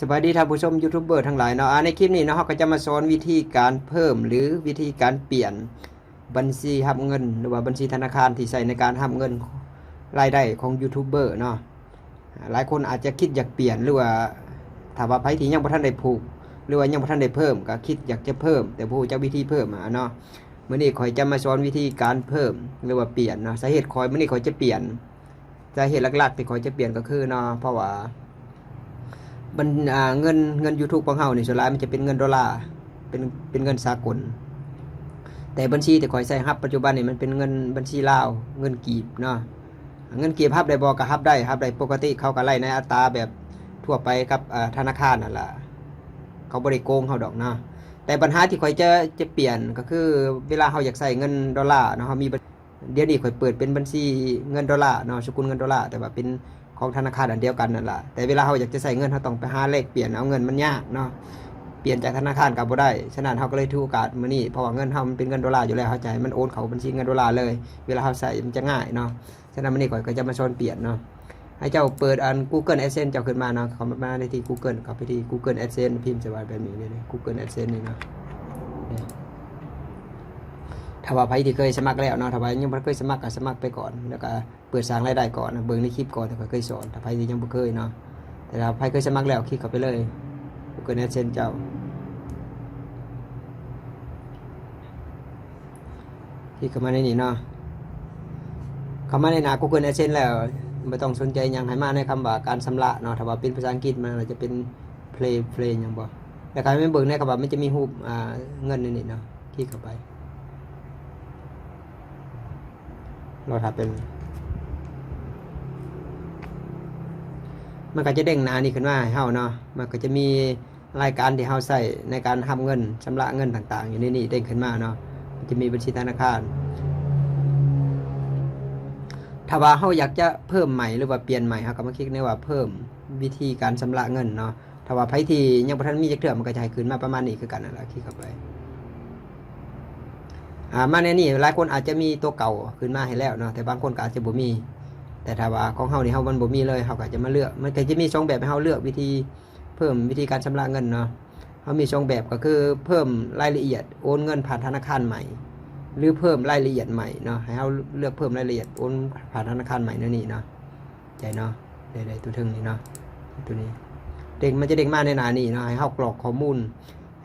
สวัสดีท่านผู้ชมยูทูบเบอร์ทั้งหลายเนาะในคลิปนี้เนาะเราก็จะมาสอนวิธีการเพิ่มหรือวิธีการเปลี่ยนบัญชีรับเงิน หรือว่าบัญชีธนาคารที่ใช้ในการรับเงินรายได้ของยูทูบเบอร์เนาะหลายคนอาจจะคิดอยากเปลี่ยนหรือว่าถ้าว่าไผที่ยังบ่ทันได้ผูก หรือว่ายังบ่ทันได้เพิ่มก็คิดอยากจะเพิ่ม แต่บ่รู้จักวิธีเพิ่มอะเนาะมื้อนี้ขอยจะมาสอนวิธีการเพิ่มหรือว่าเปลี่ยนเนาะสาเหตุขอยมื้อนี้ขอยจะเปลี่ยนสาเหตุหลักๆที่ขอยจะเปลี่ยนก็คือเนาะเพราะว่า บัญอ่าเงินเงิน YouTube ของเฮานี่ส่วนหลายมันจะเป็นเงินดอลลาร์เป็นเป็นเงินสากล แต่บัญชีที่ข่อยใช้รับปัจจุบันนี่มันเป็นเงินบัญชีลาว เงินกีบเนาะเงินกีบรับได้บ่ก็รับได้รับได้ปกติเขาก็ไล่ในอัตราแบบทั่วไปกับธนาคารนั่นแหละเขาบ่ได้โกงเฮาดอกเนาะแต่ปัญหาที่ข่อยจะจะเปลี่ยนก็คือเวลาเฮาอยากใส่เงินดอลลาร์เนาะเฮามีเดี๋ยวนี้ข่อยเปิดเป็นบัญชีเงินดอลลาร์เนาะสกุลเงินดอลลาร์แต่ว่าเป็น ของธนาคารอันเดียวกันนั่นแหละแต่เวลาเราอยากจะใส่เงินเราต้องไปหาเลขเปลี่ยนเอาเงินมันยากเนาะเปลี่ยนจากธนาคารกับบ่ได้ ฉะนั้นเราก็เลยถือโอกาสมือนี้เพราะว่าเงินเรามันเป็นเงินดอลลาร์อยู่แล้วเข้าใจ มันโอนเข้าบัญชีเงินดอลลาร์เลย เวลาเราใส่มันจะง่ายเนาะ ฉะนั้นมือนี้ก่อนก็จะมาสอนเปลี่ยนเนาะ ให้เจ้าเปิดอัน Google Adsense เจ้าขึ้นมาเนาะเข้ามาในที่ Google เข้าไปที่ Google Adsense พิมพ์สวัสดีแบบนี้เลย Google Adsense นี่เนาะ ถ้าว่าใครที่เคยสมัครแล้วเนาะถ้าว่ายังบ่เคยสมัครก็สมัครไปก่อน แล้วก็เปิดสร้างรายได้ก่อนนะเบิ่งในคลิปก่อนแต่ก็เคยสอนถ้าใครที่ยังบ่เคยเนาะแต่ถ้าใครเคยสมัครแล้วคลิกเข้าไปเลย Google Adsense เจ้าคลิกเข้ามาในนี้เนาะเข้ามาในหน้า Google Adsense แล้วไม่ต้องสนใจยังให้มาในคำว่าการชำระเนาะถ้าว่าเป็นภาษาอังกฤษมันอาจจะเป็น play play ยังบ่แล้วก็ให้มันเบิ่งในคำว่ามันจะมีรูปอ่าเงินในนี้เนาะคลิกเข้าไป เราถ้าเป็น มันก็จะเด้งหน้านี่ขึ้นมาให้เฮาเนาะ มันก็จะมีรายการที่เฮาใส่ในการทำเงินชำระเงินต่างๆ อยู่ในนี้เด้งขึ้นมาเนาะมันจะมีบัญชีธนาคาร ถ้าว่าเฮาอยากจะเพิ่มใหม่หรือว่าเปลี่ยนใหม่เฮาก็มาคลิกในว่าเพิ่มวิธีการชำระเงินเนาะ ถ้าว่าไผที่ยังบ่ทันมีจักเทื่อมันก็จะให้ขึ้นมาประมาณนี้คือกันนั่นแหละคลิกเข้าไป อ่ามาในนี่หลายคนอาจจะมีตัวเก่าขึ้นมาให้แล้วเนาะแต่บางคนก็อาจจะบ่มี แต่ถ้าว่าของเฮานี่เฮามันบ่มีเลยเฮาก็จะมาเลือกมันก็จะมีสองแบบให้เฮาเลือกวิธีเพิ่มวิธีการชำระเงินเนาะเฮามีสองแบบก็คือเพิ่มรายละเอียดโอนเงินผ่านธนาคารใหม่ หรือเพิ่มรายละเอียดใหม่เนาะให้เฮาเลือกเพิ่มรายละเอียดโอนผ่านธนาคารใหม่นั่นนี่เนาะใจเนาะได้ๆตัวถึงนี่เนาะตัวนี้ เด้งมันจะเด้งมาในหน้านี้เนาะให้เฮากรอกข้อมูล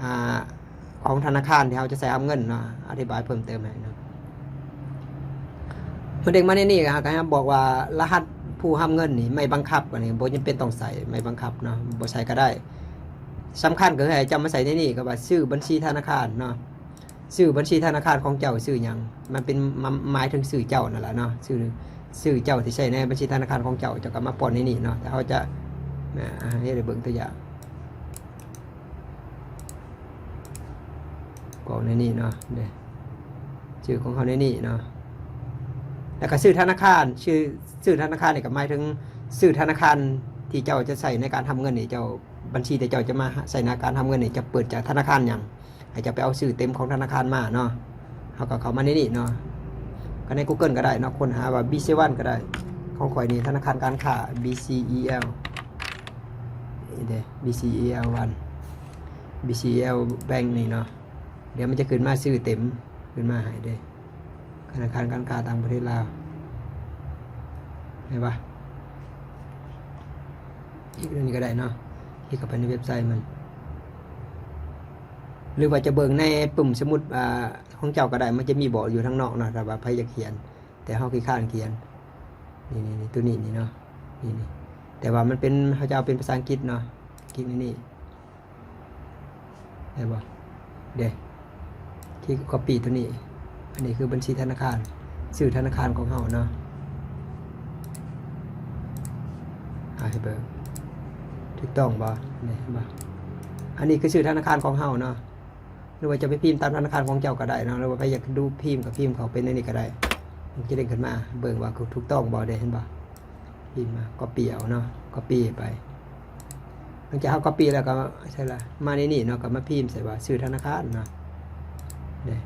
อ่า ของธนาคารที่เราจะใส่เอาเงินนะอธิบายเพิ่มเติมให้เนาะเด็กมาในนี่ครับก็บอกว่ารหัสผู้ห้ามเงินนี่ไม่บังคับอันนี้บ่จำเป็นต้องใส่ไม่บังคับเนาะบ่ใส่ก็ได้สำคัญก็คือให้จำมาใส่ในนี่ก็ว่าชื่อบัญชีธนาคารเนาะชื่อบัญชีธนาคารของเจ้าชื่อยังมันเป็นหมายถึงชื่อเจ้านั่นแหละเนาะชื่อชื่อเจ้าที่ใช้ในบัญชีธนาคารของเจ้าจะก็มาปอนในนี่เนาะแต่เขาจะอ่าให้ได้เบิ่งตัวอย่าง กรอกในนี่เนาะเด้ชื่อของเขาในนี่เนาะแล้วก็ชื่อธนาคารชื่อชื่อธนาคารนี่ก็หมายถึงชื่อธนาคารที่เจ้าจะใส่ในการทำเงินนี่เจ้าบัญชีที่เจ้าจะมาใส่ในการทำเงินนี่จะเปิดจากธนาคารอย่างให้จะไปเอาชื่อเต็มของธนาคารมาเนาะเขาก็เขามาในนี่เนาะก็ใน Google ก็ได้เนาะค้นหาว่า BC1 ก็ได้ของข่อยนี่ธนาคารการค้า BCEL เด้ BCEL 1 BCEL Bank นี่เนาะ เดี๋ยวมันจะขึ้นมาชื่อเต็มขึ้นมาห้เด้ธนาคารการค้าต่างประเทศลาวเห็นปะอีกเรื่องนี้ก็ได้เนาะที่เข้าไปในเว็บไซต์มัน หรือว่าจะเบิ่งในปุ่มสมุดอ่าของเจ้าก็ได้ มันจะมีบอกอยู่ทั้งนอกเนาะแต่ว่าใครจะเขียน แต่เฮาขี้ข้านเขียนนี่นี่นี่ตัวนี้นี่เนาะนี่นี่แต่ว่ามันเป็นเขาจะเอาเป็นภาษาอังกฤษเนาะคลิกในนี่ได้ปะเด้ ที่ copy ตัวนี้ อันนี้คือบัญชีธนาคารชื่อธนาคารของเฮาเนาะหาให้เบิ่งถูกต้องบ่นี่บ่อันนี้คือชื่อธนาคารของเฮาเนาะ หรือว่าจะไปพิมพ์ตามธนาคารของเจ้าก็ได้เนาะ หรือว่าใครอยากดูพิมพ์กับพิมพ์เขาเป็นในนี้ก็ได้มันจะเด้งขึ้นมา เบิ่งว่าถูกต้องบ่ได้เห็นบ่พิมพ์มา copy เอาเนาะ copy ไปหลังจากเขา copy แล้วก็ใช่ละมาในนี่เนาะก็มาพิมพ์ใส่ว่าชื่อธนาคารเนาะ เนี่ย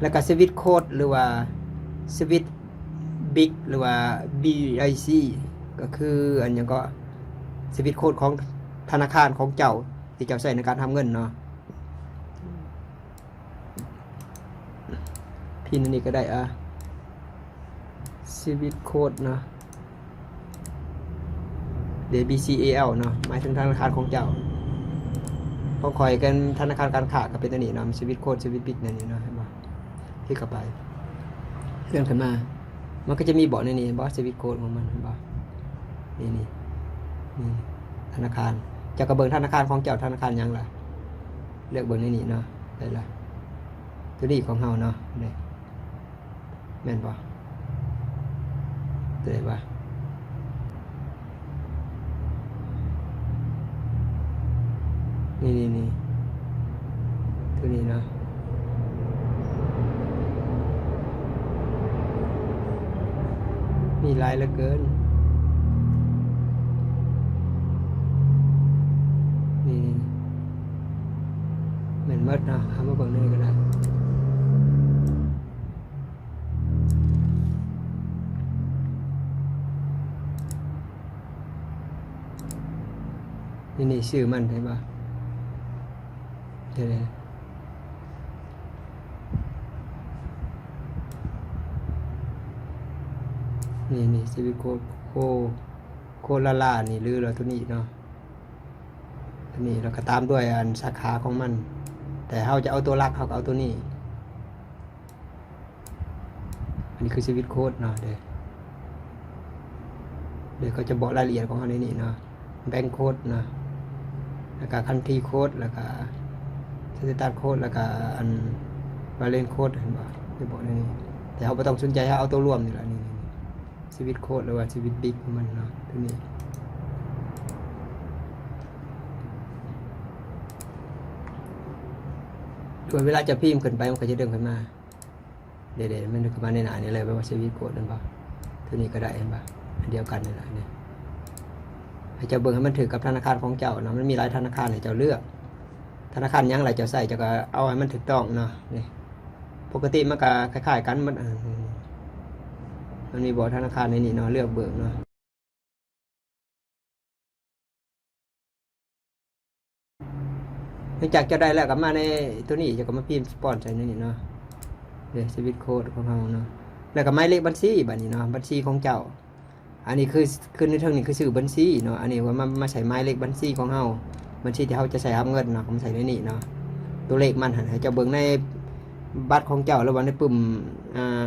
แล้วก็สวิตโคดหรือว่าสวิตบิ๊กหรือว่า BIC ก็คืออันยังก็สวิตโคดของธนาคารของเจ้าที่เจ้าใช้ในการทำเงินเนาะพินอันนี้ก็ได้อะสวิตโคดเนาะ DBCAL เนาะหมายถึงธนาคารของเจ้า พอคอยกันธนาคารการค้าก็เป็นตัวนี้เนาะสวิตโค้ดสวิตบิตนั่นนี่เนาะเห็นบ่คลิกเข้าไปเลื่อนขึ้นมา มันก็จะมีบอกในนี้บอสสวิตโค้ดของมันเห็นบ่นี่นี่นี่ธนาคารจะกระเบิงธนาคารของเจ้าธนาคารยังล่ะเลือกเบิงในนี้เนาะได้ละตัวนี้ของเฮาเนาะนี่แม่นบ่ตัวไหนบ่ นี่นี่นี่ตัวนี้นะมีหลายเหลือเกิน นี่เหม็นมดนะทำมาเบิ่งเลยก็ได้นี่นี่ชื่อมันเห็นปะ เดี๋ยวนี่นี่ชีวิตโคโคโคลาลานี่ลือเราตัวนี้เนาะตัวนี้แล้วก็ตามด้วยอันสาขาของมัน แต่เขาจะเอาตัวหลักเขาเอาตัวนี้ อันนี้คือชีวิตโค้ดเนาะเดี๋ยวเดี๋ยวเขาจะบอกรายละเอียดของเขาในนี้เนาะแบงค์โค้ดเนาะแล้วก็คันทีโค้ดแล้วก็ สเตตัสโค้ดแล้วก็อันวาเลนโค้ดเห็นป่ะจะบอกในนี้แต่เขาไม่ต้องสนใจเขาเอาตัวร่วมนี่แหละนี่นี่ชีวิตโค้ดหรือว่าชีวิตบิ๊กมันเนาะตัวนี้ส่วนเวลาจะพิมพ์ขึ้นไปมันก็จะเดินขึ้นมาเดี๋ยวๆมันขึ้นมาในหนานี่เลยว่าชีวิตโคดนั่นปะเท่นี้ก็ได้เห็นปะอันเดียวกันนี่แหละเนี่ยให้เจ้าเบิ่งให้มันถือกับธนาคารของเจ้าเนาะมันมีหลายธนาคารให้เจ้าเลือก ธนาคารยังไรจ้าใส่จ้าก็เอาให้มันถูกต้องเนาะนี่ปกติมันก็คล้ายๆกันมันมันมีบอกธนาคารในนี้เนาะเลือกเบิ่งเนาะหลังจากจะได้แล้วก็มาในตัวนี้จะก็มาพิมพ์สปอนใส่ในนี่เนาะเดี๋ยวสวิตโค้ดของเราเนาะแล้วก็หมายเลขบัญชีบัดนี้เนาะบัญชีของเจ้า อันนี้คือคือในเทิงนี้คือชื่อบัญชีเนาะอันนี้ว่ามามาใส่หมายเลขบัญชีของเฮา บัญชีที่เฮาจะใส่รับเงินเนาะก็มาใส่ในนี่เนาะตัวเลขมันหันให้เจ้าเบิ่งในบัตรของเจ้าหรือว่าในปุ่มอ่า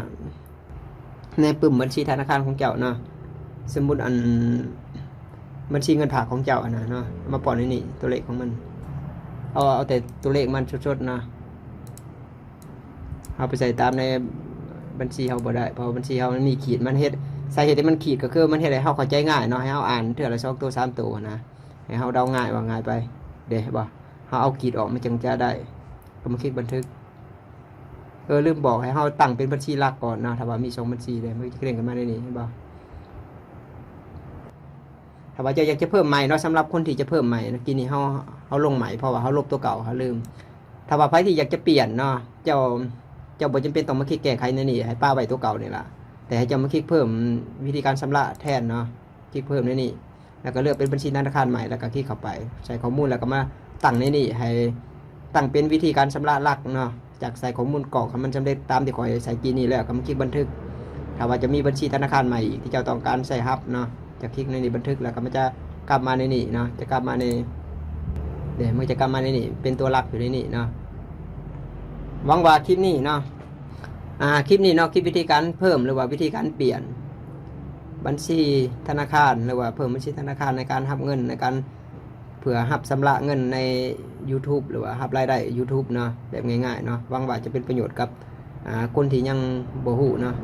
ในปุ่มบัญชีธนาคารของเจ้าเนาะสมมุติอันบัญชีเงินฝากของเจ้าอันนะเนาะเอามาปอนในนี่ตัวเลขของมันเอาเอาแต่ตัวเลขมันชดๆนะเอาไปใส่ตามในบัญชีเฮาบ่ได้เพราะบัญชีเฮามันมีขีดมันเฮ็ดสาเหตุที่มันขีดก็คือมันเฮ็ดให้เฮาเข้าใจง่ายเนาะให้เฮาอ่านเทื่อละ2ตัว3ตัวนะ ให้เฮาเดาง่ายว่าง่ายไป เด้บ่เฮาเอาขีดออกมันจึงจะได้ ก็มาคลิกบันทึก เออลืมบอกให้เฮาตั้งเป็นบัญชีหลักก่อนนะถ้าว่ามีสองบัญชีเลยมันจะเรียงกันมาได้นี่เห็นบ่ถ้าว่าจ้าอยากจะเพิ่มใหม่เนาะสำหรับคนที่จะเพิ่มใหม่นะกินนี่เฮาเฮาลงใหม่เพราะว่าเฮาลบตัวเก่าเฮาลืม ถ้าว่าใครที่อยากจะเปลี่ยนเนาะเจ้าเจ้าบ่จำเป็นต้องมาคลิกแก้ไขในนี่ให้ป้าไว้ตัวเก่านี่ล่ะแต่ให้เจ้ามาคลิกเพิ่มวิธีการชำระแทนเนาะคลิกเพิ่มในนี่ แล้วก็เลือกเป็นบัญชีธนาคารใหม่แล้วก็คลิกเข้าไป ใส่ข้อมูลแล้วก็มาตั้งในนี่ให้ตั้งเป็นวิธีการชำระหลักเนาะจากใส่ข้อมูลกรอกมันสำเร็จตามที่ขอยใส่กีนี่แล้วก็มาคลิกบันทึกถ้าว่าจะมีบัญชีธนาคารใหม่อีกที่เจ้าต้องการใส่ฮับเนาะจะคลิกในนี่บันทึกแล้วก็มันจะกลับมาในนี่เนาะจะกลับมาในเดี๋ยวมันจะกลับมาในนี่เป็นตัวหลักอยู่ในนี่เนาะหวังว่าคลิปนี้เนาะอ่าคลิปนี้เนาะคลิปวิธีการเพิ่มหรือว่าวิธีการเปลี่ยน บัญชีธนาคารหรือว่าเพิ่มบัญชีธนาคารในการรับเงินในการเผื่อหับสำระเงินใน YouTube หรือว่ารับรายได้ YouTube เนาะแบบง่ายๆเนาะหวังว่าจะเป็นประโยชน์กับคนที่ยังบ่หูเนาะ